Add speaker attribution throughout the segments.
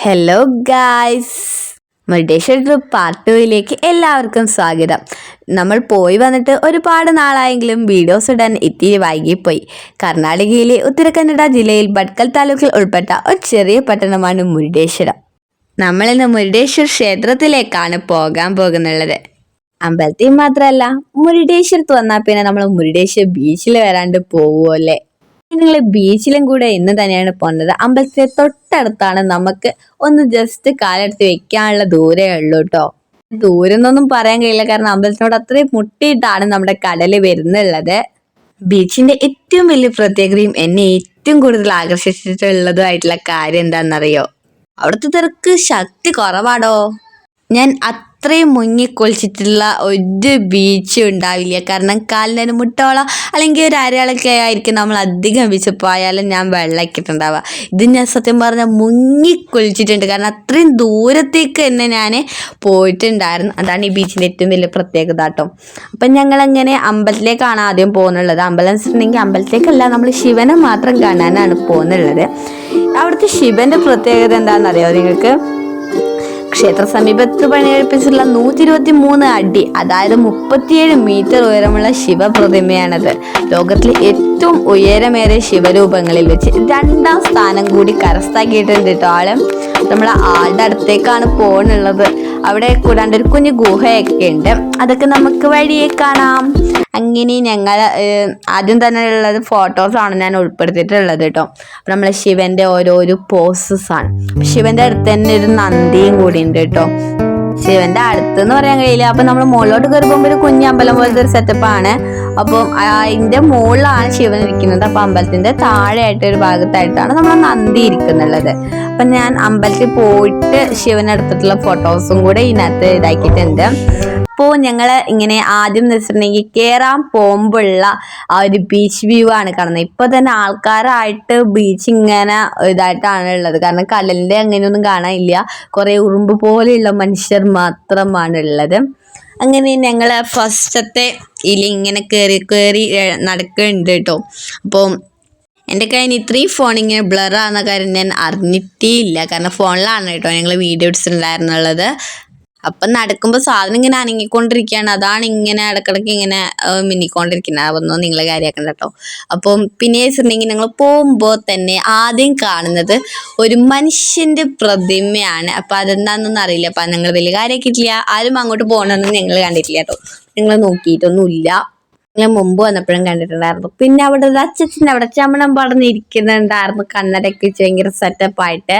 Speaker 1: Hello guys Murudeshwar trip part ടൂയിലേക്ക് എല്ലാവർക്കും സ്വാഗതം. നമ്മൾ പോയി വന്നിട്ട് ഒരുപാട് നാളായെങ്കിലും വീഡിയോസ് ഇടാൻ ഇത്തിരി വൈകിപ്പോയി. കർണാടകയിലെ ഉത്തരകന്നഡ ജില്ലയിൽ ഭട്കൽ താലൂക്കിൽ ഉൾപ്പെട്ട ഒരു ചെറിയ പട്ടണമാണ് മുരുടേശ്വരം നമ്മളിന്ന് മുരുടേശ്വർ ക്ഷേത്രത്തിലേക്കാണ് പോകാൻ പോകുന്നുള്ളത്. അമ്പലത്തിൽ മാത്രമല്ല മുരുടേശ്വരത്ത് വന്നാൽ പിന്നെ നമ്മൾ മുരുടേശ്വർ ബീച്ചിൽ വരാണ്ട് പോവുമല്ലേ നിങ്ങൾ ബീച്ചിലും കൂടെ ഇന്ന് തന്നെയാണ് പോകുന്നത് അമ്പലത്തിലെ തൊട്ടടുത്താണ് നമുക്ക് ഒന്ന് ജസ്റ്റ് കാലെടുത്ത് വെക്കാനുള്ള ദൂരേ ഉള്ളൂ കേട്ടോ ദൂരം എന്നൊന്നും പറയാൻ കഴിയില്ല. കാരണം അമ്പലത്തിനോട് അത്രയും മുട്ടിയിട്ടാണ് നമ്മുടെ കടൽ വരുന്നുള്ളത്. ബീച്ചിന്റെ ഏറ്റവും വലിയ പ്രത്യേകതയും എന്നെ ഏറ്റവും കൂടുതൽ ആകർഷിച്ചിട്ടുള്ളതുമായിട്ടുള്ള കാര്യം എന്താണെന്നറിയോ? അവിടുത്തെ തിരക്ക് ശക്തി കുറവാടോ? ഞാൻ അത്രയും മുങ്ങിക്കൊളിച്ചിട്ടുള്ള ഒരു ബീച്ചും ഉണ്ടാവില്ല. കാരണം കാലിനൊരു മുട്ടോളം അല്ലെങ്കിൽ ഒരു അരയാളൊക്കെ ആയിരിക്കും നമ്മൾ അധികം ബീച്ച് പോയാലും ഞാൻ വെള്ളക്കിട്ടുണ്ടാവുക ഇത് ഞാൻ സത്യം പറഞ്ഞാൽ മുങ്ങിക്കൊളിച്ചിട്ടുണ്ട് കാരണം അത്രയും ദൂരത്തേക്ക് തന്നെ ഞാൻ പോയിട്ടുണ്ടായിരുന്നു. അതാണ് ഈ ബീച്ചിന്റെ ഏറ്റവും വലിയ പ്രത്യേകത കേട്ടോ. അപ്പം ഞങ്ങളങ്ങനെ അമ്പലത്തിലേക്കാണ് ആദ്യം പോകുന്നുള്ളത്. അമ്പലം വെച്ചിട്ടുണ്ടെങ്കിൽ അമ്പലത്തിലേക്കല്ല നമ്മൾ ശിവനെ മാത്രം കാണാനാണ് പോകുന്നുള്ളത്. അവിടുത്തെ ശിവന്റെ പ്രത്യേകത എന്താണെന്നറിയോ നിങ്ങൾക്ക്? ക്ഷേത്ര സമീപത്ത് പണികഴിപ്പിച്ചിട്ടുള്ള നൂറ്റി ഇരുപത്തി മൂന്ന് അടി അതായത് മുപ്പത്തിയേഴ് മീറ്റർ ഉയരമുള്ള ശിവപ്രതിമയാണത്. ലോകത്തിലെ ഏറ്റവും ഉയരമേറിയ ശിവരൂപങ്ങളിൽ വെച്ച്. രണ്ടാം സ്ഥാനം കൂടി കരസ്ഥാക്കിയിട്ടുണ്ട് കേട്ടോ ആൾ. നമ്മൾ ആളുടെ അടുത്തേക്കാണ് പോകണുള്ളത് അവിടെ കൂടാണ്ട് ഒരു കുഞ്ഞു ഗുഹയൊക്കെ ഉണ്ട് അതൊക്കെ നമുക്ക് വഴിയെ കാണാം. അങ്ങനെ ഞങ്ങൾ ആദ്യം തന്നെ ഉള്ളത് ഫോട്ടോസാണ് ഞാൻ ഉൾപ്പെടുത്തിയിട്ടുള്ളത് കേട്ടോ അപ്പം നമ്മൾ ശിവന്റെ ഓരോരോ പോസസ് ആണ്. ശിവന്റെ അടുത്ത് തന്നെ ഒരു നന്ദിയും കൂടി ഉണ്ട് കേട്ടോ ശിവന്റെ അടുത്തെന്ന് പറയാൻ കഴിയില്ല. അപ്പൊ നമ്മൾ മുകളിലോട്ട് കയറുമ്പോൾ ഒരു ഒരു കുഞ്ഞമ്പലം പോലത്തെ ഒരു സെറ്റപ്പാണ് അപ്പം അതിന്റെ മുകളിലാണ് ശിവൻ ഇരിക്കുന്നത്. അപ്പൊ അമ്പലത്തിന്റെ താഴെയായിട്ട് ഒരു ഭാഗത്തായിട്ടാണ് നമ്മൾ നന്ദി ഇരിക്കുന്നുള്ളത്. അപ്പൊ ഞാൻ അമ്പലത്തിൽ പോയിട്ട് ശിവനെടുത്തിട്ടുള്ള ഫോട്ടോസും കൂടെ ഇതിനകത്ത് ഇതാക്കിയിട്ടുണ്ട്. അപ്പോൾ ഞങ്ങൾ ഇങ്ങനെ ആദ്യം എന്ന് വെച്ചിട്ടുണ്ടെങ്കിൽ കയറാൻ പോകുമ്പോഴുള്ള ആ ഒരു ബീച്ച് വ്യൂ ആണ് കാണുന്നത്. ഇപ്പോൾ തന്നെ ആൾക്കാരായിട്ട് ബീച്ച് ഇങ്ങനെ ഇതായിട്ടാണ് ഉള്ളത്. കാരണം കടലിന്റെ അങ്ങനെയൊന്നും കാണാനില്ല. കുറേ ഉറുമ്പ് പോലെയുള്ള മനുഷ്യർ മാത്രമാണ് ഉള്ളത്. അങ്ങനെ ഞങ്ങൾ ഫസ്റ്റത്തെ ഇതിൽ ഇങ്ങനെ കയറി കയറി നടക്കുന്നുണ്ട് കേട്ടോ. അപ്പോൾ എന്റെ കയ്യിൽ ഇത്രയും ഫോൺ ഇങ്ങനെ ബ്ലറാകുന്ന കാര്യം ഞാൻ അറിഞ്ഞിട്ടേ ഇല്ല കാരണം ഫോണിലാണ് കേട്ടോ ഞങ്ങൾ വീഡിയോ എടുത്തിട്ടുണ്ടായിരുന്നുള്ളത്. അപ്പം നടക്കുമ്പോൾ സാധനം ഇങ്ങനെ അനങ്ങിക്കൊണ്ടിരിക്കുകയാണ്. അതാണ് ഇങ്ങനെ ഇടക്കിടക്ക് ഇങ്ങനെ മിന്നിക്കൊണ്ടിരിക്കുന്നത്. അതൊന്നും നിങ്ങൾ കാര്യമാക്കണ്ട കേട്ടോ. അപ്പം പിന്നെ വെച്ചിട്ടുണ്ടെങ്കിൽ ഞങ്ങൾ പോകുമ്പോൾ തന്നെ ആദ്യം കാണുന്നത് ഒരു മനുഷ്യന്റെ പ്രതിമയാണ്. അപ്പം അതെന്താണെന്നൊന്നും അറിയില്ല. അപ്പം ഞങ്ങൾ വലിയ കാര്യമാക്കിയിട്ടില്ല ആരും അങ്ങോട്ട് പോകണമെന്ന് ഞങ്ങൾ കണ്ടിട്ടില്ല കേട്ടോ. ഞങ്ങൾ നോക്കിയിട്ടൊന്നുമില്ല. ഞാൻ മുമ്പ് വന്നപ്പോഴും കണ്ടിട്ടുണ്ടായിരുന്നു. പിന്നെ അവിടെ ഒരു അച്ഛൻ അവിടെ ചമ്മണം പടർന്ന് ഇരിക്കുന്നുണ്ടായിരുന്നു. കണ്ണടയൊക്കെ വെച്ച് ഭയങ്കര സെറ്റപ്പായിട്ട്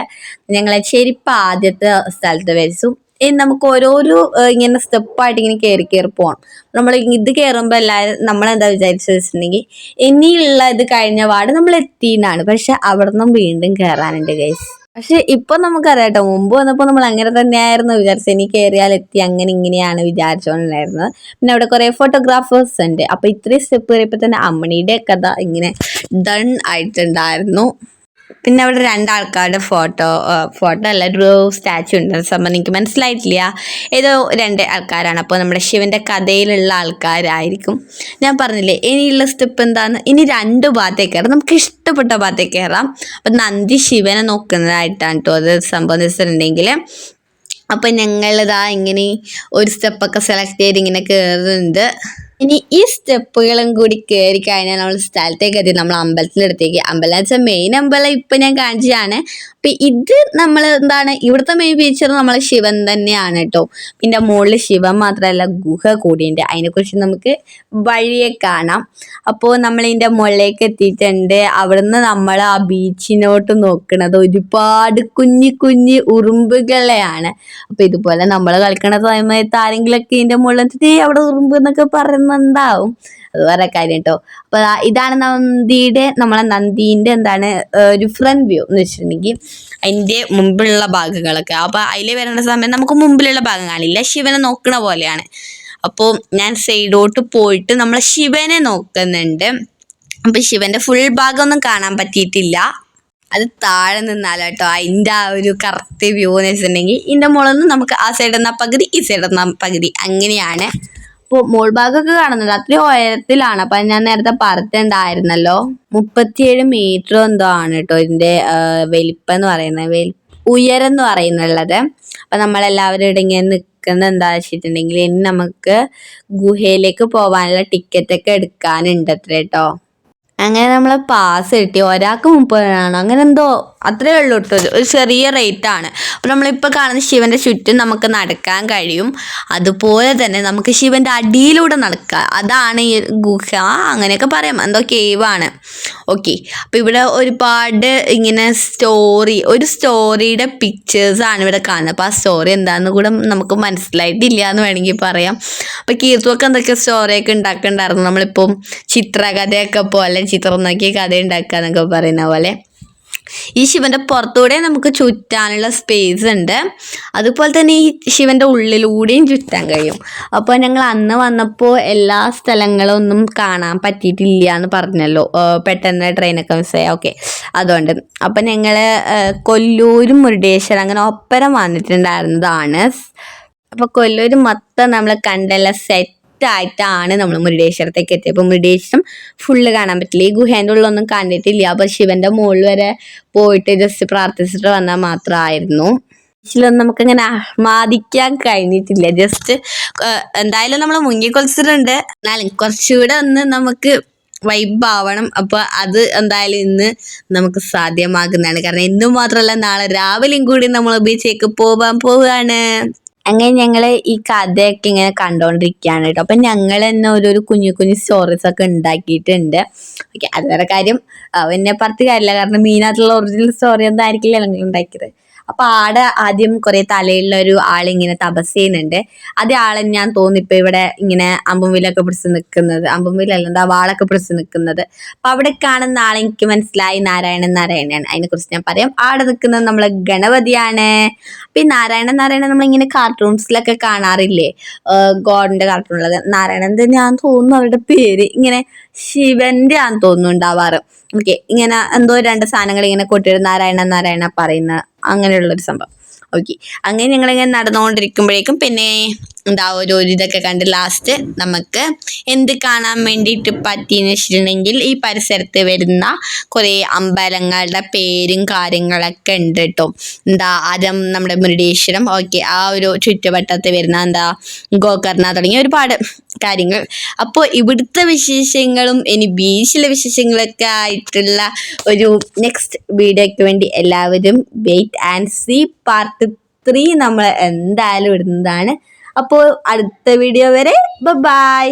Speaker 1: ഞങ്ങളെ ചെരിപ്പ് ആദ്യത്തെ സ്ഥലത്ത് വെച്ചു. ഇനി നമുക്ക് ഓരോരോ ഇങ്ങനെ സ്റ്റെപ്പായിട്ട് ഇങ്ങനെ കയറി കയറി പോകണം നമ്മൾ ഇത് കയറുമ്പോൾ എല്ലാവരും നമ്മളെന്താ വിചാരിച്ചു വെച്ചിട്ടുണ്ടെങ്കിൽ ഇനിയുള്ള ഇത് കഴിഞ്ഞ പാട് നമ്മൾ എത്തിയെന്നാണ്. പക്ഷെ അവിടെ നിന്നും വീണ്ടും കയറാനുണ്ട് ഗൈസ് പക്ഷെ ഇപ്പൊ നമുക്കറിയാം കേട്ടോ മുമ്പ് വന്നപ്പോൾ നമ്മൾ അങ്ങനെ തന്നെയായിരുന്നു വിചാരിച്ചത്. ഇനി കയറിയാൽ എത്തി അങ്ങനെ ഇങ്ങനെയാണ് വിചാരിച്ചോണ്ടായിരുന്നത് പിന്നെ അവിടെ കുറെ ഫോട്ടോഗ്രാഫേഴ്സ് ഉണ്ട്. അപ്പൊ ഇത്രയും സ്റ്റെപ്പ് കയറിയപ്പോൾ തന്നെ അമ്മണിയുടെ കഥ ഇങ്ങനെ ഡൺ ആയിട്ടുണ്ടായിരുന്നു. പിന്നെ അവിടെ രണ്ടാൾക്കാരുടെ ഫോട്ടോ ഫോട്ടോ അല്ല ഒരു സ്റ്റാച്ചു ഉണ്ട്. സംബന്ധം എനിക്ക് മനസ്സിലായിട്ടില്ല. ഏതോ രണ്ട് ആൾക്കാരാണ്. അപ്പോൾ നമ്മുടെ ശിവന്റെ കഥയിലുള്ള ആൾക്കാരായിരിക്കും. ഞാൻ പറഞ്ഞില്ലേ ഇനിയുള്ള സ്റ്റെപ്പ് എന്താന്ന് ഇനി രണ്ട് ഭാഗത്തേക്ക് കയറാം. നമുക്ക് ഇഷ്ടപ്പെട്ട ഭാഗത്തേക്ക് കയറാം. അപ്പം നന്ദി ശിവനെ നോക്കുന്നതായിട്ടാണ് കേട്ടോ അത് വെച്ചിട്ടുണ്ടെങ്കിൽ. അപ്പം ഞങ്ങളിതാ ഇങ്ങനെ ഒരു സ്റ്റെപ്പൊക്കെ സെലക്ട് ചെയ്ത് ഇങ്ങനെ കയറുന്നുണ്ട് ഇനി ഈ സ്റ്റെപ്പുകളും കൂടി കയറി കഴിഞ്ഞാൽ നമ്മൾ സ്ഥലത്തേക്ക് എത്തി നമ്മൾ അമ്പലത്തിനടുത്തേക്ക് അമ്പലം എന്ന് വെച്ചാൽ മെയിൻ അമ്പലം ഇപ്പം ഞാൻ കാണിച്ചതാണ്. അപ്പം ഇത് നമ്മൾ എന്താണ് ഇവിടുത്തെ മെയിൻ ഫീച്ചർ നമ്മൾ ശിവൻ തന്നെയാണ് കേട്ടോ പിന്നെ മുകളിൽ ശിവൻ മാത്രമല്ല ഗുഹ കൂടിയുണ്ട്. അതിനെക്കുറിച്ച് നമുക്ക് വഴിയെ കാണാം. അപ്പോൾ നമ്മൾ ഇതിന്റെ മുകളിലേക്ക് എത്തിയിട്ടുണ്ട്. അവിടുന്ന് നമ്മൾ ആ ബീച്ചിനോട്ട് നോക്കുന്നത് ഒരുപാട് കുഞ്ഞു കുഞ്ഞി ഉറുമ്പുകളെയാണ്. അപ്പോൾ ഇതുപോലെ നമ്മൾ കളിക്കണ സമയത്ത് ആരെങ്കിലുമൊക്കെ ഇതിന്റെ മുകളിൽ അവിടെ ഉറുമ്പ് എന്നൊക്കെ പറയുന്നുണ്ടാവും അത് വേറെ കാര്യം കേട്ടോ അപ്പൊ ഇതാണ് നന്ദിയുടെ നമ്മളെ നന്ദീന്റെ എന്താണ് ഒരു ഫ്രണ്ട് വ്യൂ എന്ന് വെച്ചിട്ടുണ്ടെങ്കിൽ അതിന്റെ മുമ്പിലുള്ള ഭാഗങ്ങളൊക്കെ. അപ്പൊ അതിൽ വരേണ്ട സമയം നമുക്ക് മുമ്പിലുള്ള ഭാഗം കാണില്ല. ശിവനെ നോക്കണ പോലെയാണ്. അപ്പോൾ ഞാൻ സൈഡോട്ട് പോയിട്ട് നമ്മൾ ശിവനെ നോക്കുന്നുണ്ട്. അപ്പോൾ ശിവന്റെ ഫുൾ ഭാഗമൊന്നും കാണാൻ പറ്റിയിട്ടില്ല. അത് താഴെ നിന്നാലോ കേട്ടോ അതിന്റെ ആ ഒരു കറക്റ്റ് വ്യൂ എന്ന് വെച്ചിട്ടുണ്ടെങ്കിൽ ഇതിന്റെ മുകളിൽ നിന്ന് നമുക്ക് ആ സൈഡിൽ നിന്നാൽ പകുതി ഈ സൈഡിൽ നിന്നാൽ പകുതി അങ്ങനെയാണ്. മോൾ ഭാഗമൊക്കെ കാണുന്നുണ്ട്. അത്രയും ഉയരത്തിലാണ്. അപ്പം ഞാൻ നേരത്തെ പറഞ്ഞിട്ടുണ്ടായിരുന്നല്ലോ മുപ്പത്തിയേഴ് മീറ്റർ എന്തോ ആണ് കേട്ടോ ഇതിന്റെ വലിപ്പം എന്ന് പറയുന്നത്. ഉയരം എന്ന് പറയുന്നുള്ളത്. അപ്പം നമ്മളെല്ലാവരും ഇവിടെ ഇങ്ങനെ നിൽക്കുന്നത് എന്താ വെച്ചിട്ടുണ്ടെങ്കിൽ ഇനി നമുക്ക് ഗുഹയിലേക്ക് പോകാനുള്ള ടിക്കറ്റൊക്കെ എടുക്കാനുണ്ട് അത്ര കേട്ടോ അങ്ങനെ നമ്മൾ പാസ് കിട്ടി. ഒരാൾക്ക് മുപ്പതിനാണ്. അങ്ങനെ എന്തോ അത്രേ ഉള്ളൂ കേട്ടോ ഒരു ചെറിയ റേറ്റ് ആണ്. അപ്പോൾ നമ്മളിപ്പോൾ കാണുന്ന ശിവന്റെ ചുറ്റും നമുക്ക് നടക്കാൻ കഴിയും. അതുപോലെ തന്നെ നമുക്ക് ശിവന്റെ അടിയിലൂടെ നടക്കാം. അതാണ് ഈ ഗുഹ. അങ്ങനെയൊക്കെ പറയാം. എന്തോ കേവാണ് ഓക്കെ അപ്പോൾ ഇവിടെ ഒരുപാട് ഇങ്ങനെ സ്റ്റോറി ഒരു സ്റ്റോറിയുടെ പിക്ചേഴ്സാണ് ഇവിടെ കാണുന്നത്. അപ്പോൾ ആ സ്റ്റോറി എന്താണെന്ന് കൂടെ നമുക്ക് മനസ്സിലായിട്ടില്ല എന്ന് വേണമെങ്കിൽ പറയാം. അപ്പോൾ കീർത്തുവൊക്കെ എന്തൊക്കെ സ്റ്റോറിയൊക്കെ ഉണ്ടാക്കുന്നുണ്ടായിരുന്നു? നമ്മളിപ്പം ചിത്രകഥയൊക്കെ പോലെ ചിത്രം നോക്കി കഥ ഉണ്ടാക്കുക എന്നൊക്കെ പറയുന്ന പോലെ. ഈ ശിവന്റെ പുറത്തൂടെ നമുക്ക് ചുറ്റാനുള്ള സ്പേസ് ഉണ്ട്. അതുപോലെ തന്നെ ഈ ശിവന്റെ ഉള്ളിലൂടെയും ചുറ്റാൻ കഴിയും. അപ്പോൾ ഞങ്ങൾ അന്ന് വന്നപ്പോൾ എല്ലാ സ്ഥലങ്ങളും ഒന്നും കാണാൻ പറ്റിയിട്ടില്ല എന്ന് പറഞ്ഞല്ലോ പെട്ടെന്ന് ട്രെയിനൊക്കെ മിസ്സായി ഓക്കെ അതുകൊണ്ട്. അപ്പം ഞങ്ങൾ കൊല്ലൂരും മുരുടേശ്വരം അങ്ങനെ ഒപ്പരം വന്നിട്ടുണ്ടായിരുന്നതാണ്. അപ്പോൾ കൊല്ലൂർ മൊത്തം നമ്മൾ കണ്ടല്ല സെറ്റ് ആയിട്ടാണ് നമ്മൾ മുരുടേശ്വരത്തേക്ക് എത്തിയത്. അപ്പോൾ മുരുടേശ്വരം ഫുള്ള് കാണാൻ പറ്റില്ല. ഈ ഗുഹേന്റെ ഉള്ളൊന്നും കണ്ടിട്ടില്ല. അപ്പോൾ ശിവന്റെ മുകളിൽ വരെ പോയിട്ട് ജസ്റ്റ് പ്രാർത്ഥിച്ചിട്ട് വന്നാൽ മാത്രമായിരുന്നു. ഇതിലൊന്നും നമുക്കങ്ങനെ ആഹ്ലാദിക്കാൻ കഴിഞ്ഞിട്ടില്ല. ജസ്റ്റ് എന്തായാലും നമ്മൾ മുങ്ങിക്കൊളിച്ചിട്ടുണ്ട് എന്നാലും കുറച്ചുകൂടെ ഒന്ന് നമുക്ക് വൈബ് ആവണം. അപ്പോൾ അത് എന്തായാലും ഇന്ന് നമുക്ക് സാധ്യമാകുന്നതാണ്. കാരണം ഇന്നും മാത്രമല്ല നാളെ രാവിലെയും കൂടി നമ്മൾ ബീച്ചിലേക്ക് പോകാൻ പോവുകയാണ്. അങ്ങനെ ഞങ്ങൾ ഈ കഥയൊക്കെ ഇങ്ങനെ കണ്ടുകൊണ്ടിരിക്കുകയാണ് കേട്ടോ. അപ്പം ഞങ്ങൾ തന്നെ ഓരോരോ കുഞ്ഞു കുഞ്ഞു സ്റ്റോറീസ് ഒക്കെ ഉണ്ടാക്കിയിട്ടുണ്ട്. ഓക്കെ കാര്യം. എന്നെ പറഞ്ഞ കാര്യമില്ല. കാരണം മീനായിട്ടുള്ള ഒറിജിനൽ സ്റ്റോറി ഒന്നും ആയിരിക്കില്ല ഞങ്ങൾ ഉണ്ടാക്കിയത്. അപ്പൊ ആടെ ആദ്യം കുറെ തലയുള്ള ഒരു ആളിങ്ങനെ തപസ് ചെയ്യുന്നുണ്ട്. അതേ ആളെ ഞാൻ തോന്നി ഇപ്പൊ ഇവിടെ ഇങ്ങനെ അമ്പുംവിലൊക്കെ പിടിച്ച് നിൽക്കുന്നത് അമ്പുംവിലല്ല എന്താ വാളൊക്കെ പിടിച്ച് നിൽക്കുന്നത് അപ്പൊ അവിടെ കാണുന്ന ആളെ എനിക്ക് മനസ്സിലായി നാരായണൻ നാരായണൻ. അതിനെ കുറിച്ച് ഞാൻ പറയാം. ആടെ നിൽക്കുന്നത് നമ്മളെ ഗണപതിയാണ്. അപ്പൊ ഈ നാരായണൻ നാരായണൻ നമ്മളിങ്ങനെ കാർട്ടൂൺസിലൊക്കെ കാണാറില്ലേ? ഗോഡിന്റെ കാർട്ടൂണിലൊക്കെ. നാരായണൻ ഞാൻ തോന്നുന്നു അവരുടെ പേര്. ഇങ്ങനെ ശിവന്റെ ആന്ന് തോന്നുന്നു ഉണ്ടാവാറ്. ഓക്കെ ഇങ്ങനെ എന്തോ രണ്ട് സാധനങ്ങൾ ഇങ്ങനെ കൊട്ടിയിട്ട് നാരായണ നാരായണ പറയുന്ന അങ്ങനെയുള്ള ഒരു സംഭവം. ഓക്കെ അങ്ങനെ ഞങ്ങളിങ്ങനെ നടന്നുകൊണ്ടിരിക്കുമ്പോഴേക്കും പിന്നെ എന്താ ഒരു ഇതൊക്കെ കണ്ട് ലാസ്റ്റ് നമുക്ക് എന്ത് കാണാൻ വേണ്ടിയിട്ട് പറ്റിയെന്ന് വെച്ചിട്ടുണ്ടെങ്കിൽ ഈ പരിസരത്ത് വരുന്ന കുറേ അമ്പലങ്ങളുടെ പേരും കാര്യങ്ങളൊക്കെ ഉണ്ട് കേട്ടോ എന്താ ആദ്യം നമ്മുടെ മുരുടേശ്വരം ഓക്കെ ആ ഒരു ചുറ്റുവട്ടത്ത് വരുന്ന എന്താ ഗോകർണ തുടങ്ങിയ ഒരുപാട് കാര്യങ്ങൾ. അപ്പോൾ ഇവിടുത്തെ വിശേഷങ്ങളും ഇനി ബീച്ചിലെ വിശേഷങ്ങളൊക്കെ ആയിട്ടുള്ള ഒരു നെക്സ്റ്റ് വീഡിയോയ്ക്ക് വേണ്ടി എല്ലാവരും wait and see part three നമ്മൾ എന്തായാലും ഇടുന്നതാണ്. അപ്പോൾ അടുത്ത വീഡിയോ വരെ ബൈ